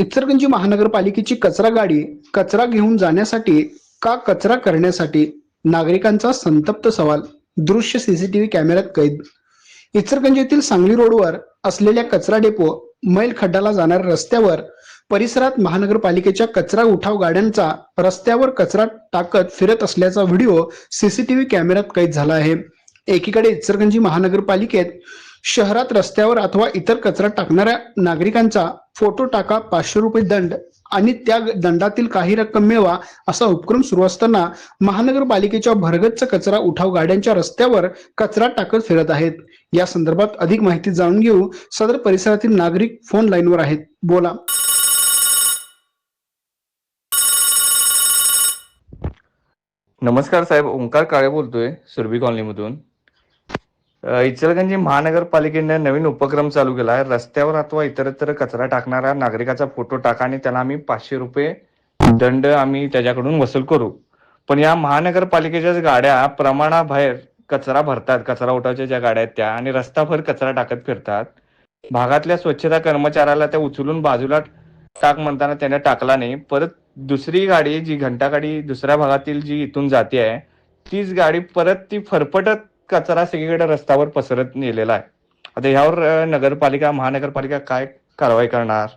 इचलकरंजी महानगरपालिकेची कचरा गाडी कचरा घेऊन जाण्यासाठी का कचरा करण्यासाठी नागरिकांचा संतप्त सवाल. दृश्य सीसीटीव्ही कॅमेऱ्यात कैद. इचलकरंजी येथील सांगली रोडवर असलेल्या कचरा डेपो मैल खड्डाला जाणाऱ्या रस्त्यावर परिसरात महानगरपालिकेच्या कचरा उठाव गाड्यांचा रस्त्यावर कचरा टाकत फिरत असल्याचा व्हिडिओ सीसीटीव्ही कॅमेऱ्यात कैद झाला आहे. एकीकडे इचलकरंजी महानगरपालिकेत शहरात रस्त्यावर अथवा इतर कचरा टाकणाऱ्या नागरिकांचा फोटो टाका पाचशे रुपये दंड आणि त्या दंडातील काही रक्कम मिळवा असा उपक्रम सुरू असताना महानगरपालिकेच्या भरगच्च कचरा उठाव गाड्यांच्या रस्त्यावर कचरा टाकत फिरत आहेत. या संदर्भात अधिक माहिती जाणून घेऊ सदर परिसरातील नागरिक फोन लाईनवर आहेत. बोला. नमस्कार साहेब ओंकार काळे बोलतोय सुरभी कॉलनीमधून. इचलगंजी महानगरपालिकेने नवीन उपक्रम चालू केला आहे. रस्त्यावर अथवा इतरत्र कचरा टाकणाऱ्या नागरिकाचा फोटो टाका आणि त्याला आम्ही पाचशे रुपये दंड आम्ही त्याच्याकडून वसूल करू. पण या महानगरपालिकेच्याच गाड्या प्रमाणाबाहेर कचरा भरतात. कचरा उठावच्या ज्या गाड्या आहेत त्या आणि रस्ताभर कचरा टाकत फिरतात. भागातल्या स्वच्छता कर्मचाऱ्याला त्या उचलून बाजूला टाक म्हणताना त्याने टाकला नाही. परत दुसरी गाडी जी घंटा गाडी दुसऱ्या भागातील जी इथून जाते आहे तीच गाडी परत ती फरफटत कचरा सगळीकडे रस्त्यावर पसरत नेलेला आहे. आता ह्यावर नगरपालिका महानगरपालिका काय कारवाई करणार?